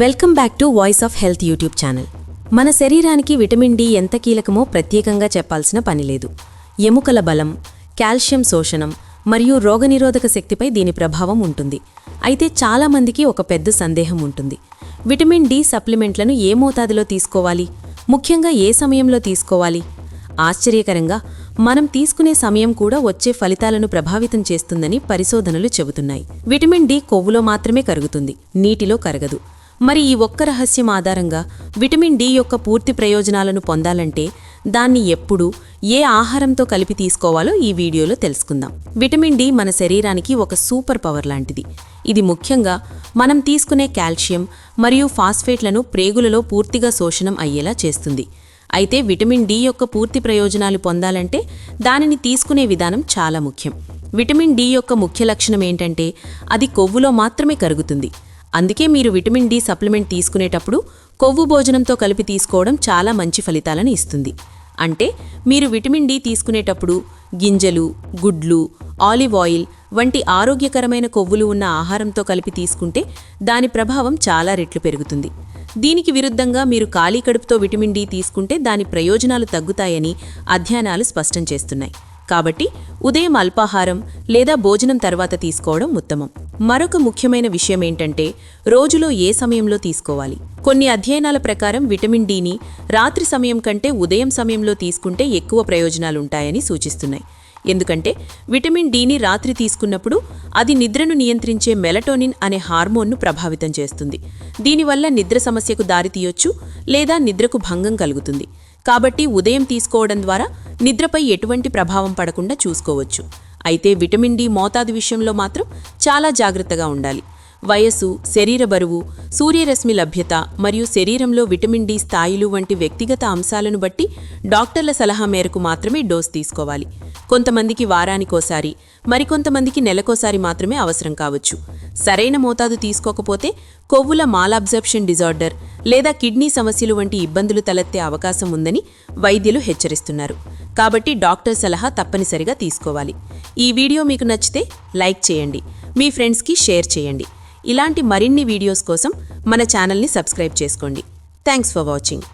Welcome back to voice of health YouTube channel. మన శరీరానికి vitamin D ఎంత కీలకమో ప్రత్యేకంగా చెప్పాల్సిన పని లేదు. ఎముకల బలం కాల్షియం శోషణం మరియు రోగనిరోధక శక్తిపై దీని ప్రభావం ఉంటుంది. అయితే చాలామందికి ఒక పెద్ద సందేహం ఉంటుంది. విటమిన్ డి సప్లిమెంట్లను ఏ మోతాదులో తీసుకోవాలి? ముఖ్యంగా ఏ సమయంలో తీసుకోవాలి? ఆశ్చర్యకరంగా మనం తీసుకునే సమయం కూడా వచ్చే ఫలితాలను ప్రభావితం చేస్తుందని పరిశోధనలు చెబుతున్నాయి. విటమిన్ డి కొవ్వులో మాత్రమే కరుగుతుంది నీటిలో కరగదు. మరి ఈ ఒక్క రహస్యం ఆధారంగా విటమిన్ డి యొక్క పూర్తి ప్రయోజనాలను పొందాలంటే దాన్ని ఎప్పుడు ఏ ఆహారంతో కలిపి తీసుకోవాలో ఈ వీడియోలో తెలుసుకుందాం. విటమిన్ డి మన శరీరానికి ఒక సూపర్ పవర్ లాంటిది. ఇది ముఖ్యంగా మనం తీసుకునే కాల్షియం మరియు ఫాస్ఫేట్లను ప్రేగులలో పూర్తిగా శోషణం అయ్యేలా చేస్తుంది. అయితే విటమిన్ డి యొక్క పూర్తి ప్రయోజనాలు పొందాలంటే దానిని తీసుకునే విధానం చాలా ముఖ్యం. విటమిన్ డి యొక్క ముఖ్య లక్షణం ఏంటంటే అది కొవ్వులో మాత్రమే కరుగుతుంది. అందుకే మీరు విటమిన్ డి సప్లిమెంట్ తీసుకునేటప్పుడు కొవ్వు భోజనంతో కలిపి తీసుకోవడం చాలా మంచి ఫలితాలను ఇస్తుంది. అంటే మీరు విటమిన్ డి తీసుకునేటప్పుడు గింజలు గుడ్లు ఆలివ్ ఆయిల్ వంటి ఆరోగ్యకరమైన కొవ్వులు ఉన్న ఆహారంతో కలిపి తీసుకుంటే దాని ప్రభావం చాలా రెట్లు పెరుగుతుంది. దీనికి విరుద్ధంగా మీరు ఖాళీ కడుపుతో విటమిన్ డి తీసుకుంటే దాని ప్రయోజనాలు తగ్గుతాయని అధ్యయనాలు స్పష్టం చేస్తున్నాయి. కాబట్టి ఉదయం అల్పాహారం లేదా భోజనం తర్వాత తీసుకోవడం ఉత్తమం. మరొక ముఖ్యమైన విషయం ఏంటంటే రోజులో ఏ సమయంలో తీసుకోవాలి? కొన్ని అధ్యయనాల ప్రకారం విటమిన్ డిని రాత్రి సమయం కంటే ఉదయం సమయంలో తీసుకుంటే ఎక్కువ ప్రయోజనాలుంటాయని సూచిస్తున్నాయి. ఎందుకంటే విటమిన్ డిని రాత్రి తీసుకున్నప్పుడు అది నిద్రను నియంత్రించే మెలటోనిన్ అనే హార్మోన్ను ప్రభావితం చేస్తుంది. దీనివల్ల నిద్ర సమస్యకు దారితీయొచ్చు లేదా నిద్రకు భంగం కలుగుతుంది. కాబట్టి ఉదయం తీసుకోవడం ద్వారా నిద్రపై ఎటువంటి ప్రభావం పడకుండా చూసుకోవచ్చు. అయితే విటమిన్ డి మోతాదు విషయంలో మాత్రం చాలా జాగ్రత్తగా ఉండాలి. వయస్సు శరీర బరువు సూర్యరశ్మి లభ్యత మరియు శరీరంలో విటమిన్ డి స్థాయిలు వంటి వ్యక్తిగత అంశాలను బట్టి డాక్టర్ల సలహా మేరకు మాత్రమే డోస్ తీసుకోవాలి. కొంతమందికి వారానికోసారి మరికొంతమందికి నెలకోసారి మాత్రమే అవసరం కావచ్చు. సరైన మోతాదు తీసుకోకపోతే కొవ్వుల మాలాబ్జర్ప్షన్ డిజార్డర్ లేదా కిడ్నీ సమస్యలు వంటి ఇబ్బందులు తలెత్తే అవకాశం ఉందని వైద్యులు హెచ్చరిస్తున్నారు. కాబట్టి డాక్టర్ సలహా తప్పనిసరిగా తీసుకోవాలి. ఈ వీడియో మీకు నచ్చితే లైక్ చేయండి. మీ ఫ్రెండ్స్కి షేర్ చేయండి. ఇలాంటి మరిన్ని వీడియోస్ కోసం మన ఛానల్ని సబ్స్క్రైబ్ చేసుకోండి. Thanks for watching.